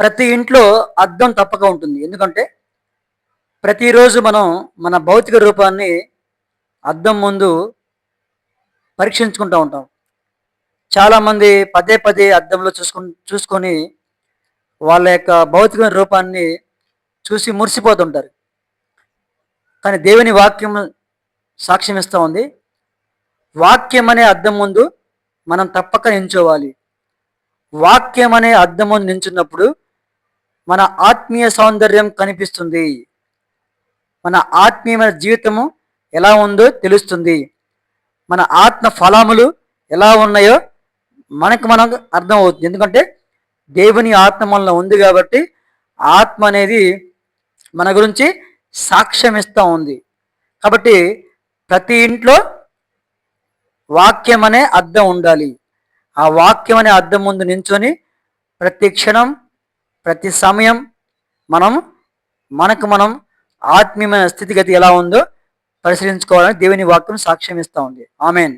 ప్రతి ఇంట్లో అద్దం తప్పక ఉంటుంది. ఎందుకంటే ప్రతిరోజు మనం మన భౌతిక రూపాన్ని అద్దం ముందు పరీక్షించుకుంటూ ఉంటాం. చాలామంది పదే పదే అద్దంలో చూసుకు చూసుకొని వాళ్ళ యొక్క భౌతిక రూపాన్ని చూసి మురిసిపోతుంటారు. కానీ దేవుని వాక్యం సాక్ష్యం ఇస్తూ ఉంది. వాక్యం అనే అద్దం ముందు మనం తప్పక నించోవాలి. వాక్యం అనే అద్దం ముందు నించున్నప్పుడు మన ఆత్మీయ సౌందర్యం కనిపిస్తుంది. మన ఆత్మీయమైన జీవితము ఎలా ఉందో తెలుస్తుంది. మన ఆత్మ ఫలములు ఎలా ఉన్నాయో మనకు మనకు అర్థం అవుతుంది ఎందుకంటే దేవుని ఆత్మ మనలో ఉంది కాబట్టి ఆత్మ అనేది మన గురించి సాక్ష్యం ఇస్తూ ఉంది. కాబట్టి ప్రతి ఇంట్లో వాక్యం అనే అర్థం ఉండాలి. ఆ వాక్యం అనే అర్థం ముందు నించొని ప్రతి క్షణం ప్రతి సమయం మనం మనకు మనం ఆత్మీయమైన స్థితిగతి ఎలా ఉందో పరిశీలించుకోవాలని దేవుని వాక్యం సాక్ష్యం ఇస్తూ ఉంది. ఆమెన్.